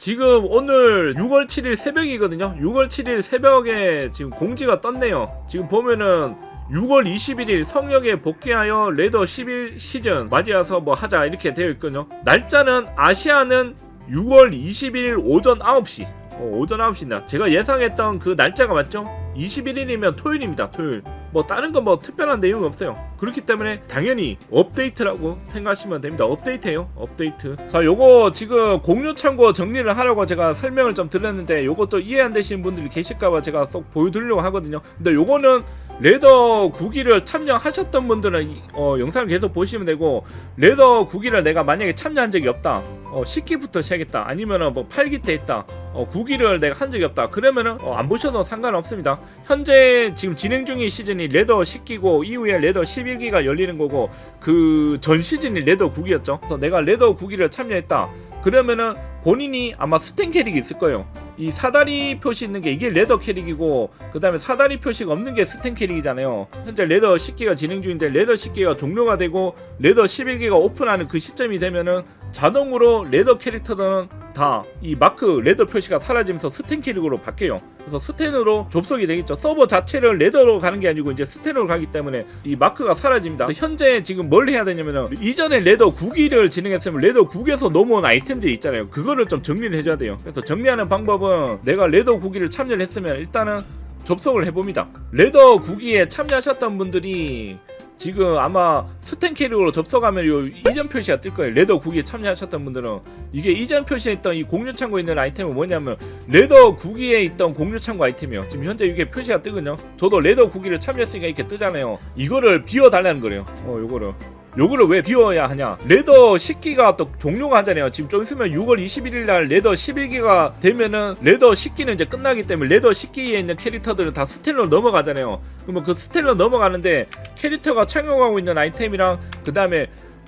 지금 오늘 6월 7일 새벽이거든요. 6월 7일 새벽에 지금 공지가 떴네요. 지금 보면은 6월 21일 성역에 복귀하여 레더 11 시즌 맞이해서 뭐 하자 이렇게 되어 있거든요. 날짜는 아시아는 6월 21일 오전 9시. 어, 오전 9시나 제가 예상했던 그 날짜가 맞죠? 21일이면 토요일입니다. 토요일. 뭐 다른 건 뭐 특별한 내용이 없어요. 그렇기 때문에 당연히 업데이트라고 생각하시면 됩니다. 업데이트예요. 업데이트. 자, 요거 지금 공유 참고 정리를 하려고 제가 설명을 좀 드렸는데 요것도 이해 안 되시는 분들이 계실까 봐 제가 쏙 보여드리려고 하거든요. 근데 요거는 레더 구기를 참여하셨던 분들은 이- 어, 영상을 계속 보시면 되고 레더 구기를 내가 만약에 참여한 적이 없다. 어, 10기부터 시작했다. 아니면은 뭐 8기 때 했다. 어, 9기를 내가 한 적이 없다. 그러면은 어, 안 보셔도 상관없습니다. 현재 지금 진행 중인 시즌이 레더 10기고 이후에 레더 11기가 열리는 거고 그 전 시즌이 레더 9기였죠. 그래서 내가 레더 9기를 참여했다. 그러면은 본인이 아마 스탠 캐릭이 있을 거예요. 이 사다리 표시 있는 게 이게 레더 캐릭이고 그 다음에 사다리 표시가 없는 게 스탠 캐릭이잖아요. 현재 레더 10기가 진행 중인데 레더 10기가 종료가 되고 레더 11기가 오픈하는 그 시점이 되면은 자동으로 레더 캐릭터들은 다 이 마크 레더 표시가 사라지면서 스탠 캐릭으로 바뀌어요. 그래서 스탠으로 접속이 되겠죠. 서버 자체를 레더로 가는 게 아니고 이제 스탠으로 가기 때문에 이 마크가 사라집니다. 현재 지금 뭘 해야 되냐면은 이전에 레더 9기를 진행했으면 레더 9기에서 넘어온 아이템들이 있잖아요. 그거를 좀 정리를 해줘야 돼요. 그래서 정리하는 방법은 내가 레더 9기를 참여를 했으면 일단은 접속을 해봅니다. 레더 9기에 참여하셨던 분들이 지금 아마 스탠 캐릭으로 접속하면 요 이전 표시가 뜰 거예요. 레더 9기에 참여하셨던 분들은 이게 이전 표시에 있던 이 공유 창고에 있는 아이템은 뭐냐면 레더 9기에 있던 공유 창고 아이템이요. 지금 현재 이게 표시가 뜨거든요. 저도 레더 9기를 참여했으니까 이렇게 뜨잖아요. 이거를 비워 달라는 거래요. 어, 요거를. 요거를 왜 비워야 하냐? 레더 10기가 또 종료가 하잖아요. 지금 좀 있으면 6월 21일 날 레더 11기가 되면은 레더 10기는 이제 끝나기 때문에 레더 10기에 있는 캐릭터들은 다 스텔로 넘어가잖아요. 그러면 그 스텔로 넘어가는데 캐릭터가 착용하고 있는 아이템이랑 그 다음에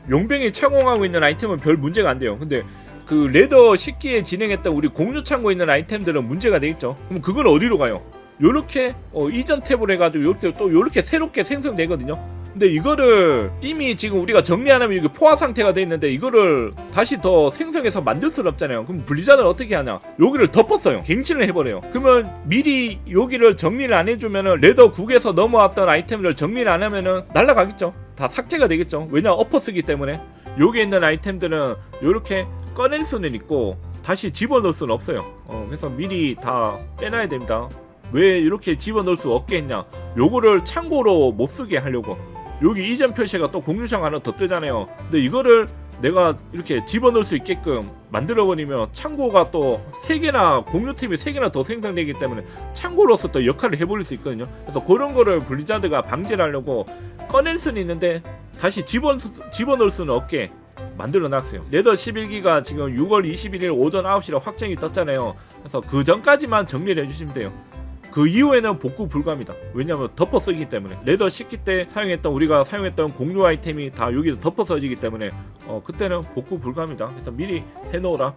용병이 착용하고 있는 아이템은 별 문제가 안 돼요. 근데 그 레더 10기에 진행했던 우리 공유 창고 있는 아이템들은 문제가 되겠죠. 그럼 그건 어디로 가요? 요렇게 어, 이전 탭을 해가지고 요렇게 또 요렇게 새롭게 생성되거든요. 근데 이거를 이미 지금 우리가 정리 안 하면 이게 포화 상태가 돼 있는데 이거를 다시 더 생성해서 만들 수는 없잖아요. 그럼 블리자드는 어떻게 하냐? 여기를 덮었어요. 갱신을 해버려요. 그러면 미리 여기를 정리를 안 해주면은 레더 9에서 넘어왔던 아이템을 정리를 안 하면은 날라가겠죠. 다 삭제가 되겠죠. 왜냐 엎어쓰기 때문에 여기 있는 아이템들은 이렇게 꺼낼 수는 있고 다시 집어넣을 수는 없어요. 어, 그래서 미리 다 빼놔야 됩니다. 왜 이렇게 집어넣을 수 없게 했냐? 요거를 참고로 못 쓰게 하려고. 여기 이전 표시가 또 공유창 하나 더 뜨잖아요. 근데 이거를 내가 이렇게 집어넣을 수 있게끔 만들어버리면 창고가 또 3개나 공유팀이 3개나 더 생성되기 때문에 창고로서 또 역할을 해버릴 수 있거든요. 그래서 그런 거를 블리자드가 방지를 하려고 꺼낼 수는 있는데 다시 집어, 집어넣을 수는 없게 만들어 놨어요. 레더 11기가 지금 6월 21일 오전 9시로 확정이 떴잖아요. 그래서 그 전까지만 정리를 해주시면 돼요. 그 이후에는 복구 불가입니다. 왜냐하면 덮어 쓰기 때문에 레더 10기 때 사용했던 우리가 사용했던 공유 아이템이 다 여기서 덮어 써지기 때문에 어, 그때는 복구 불가입니다. 그래서 미리 해놓으라.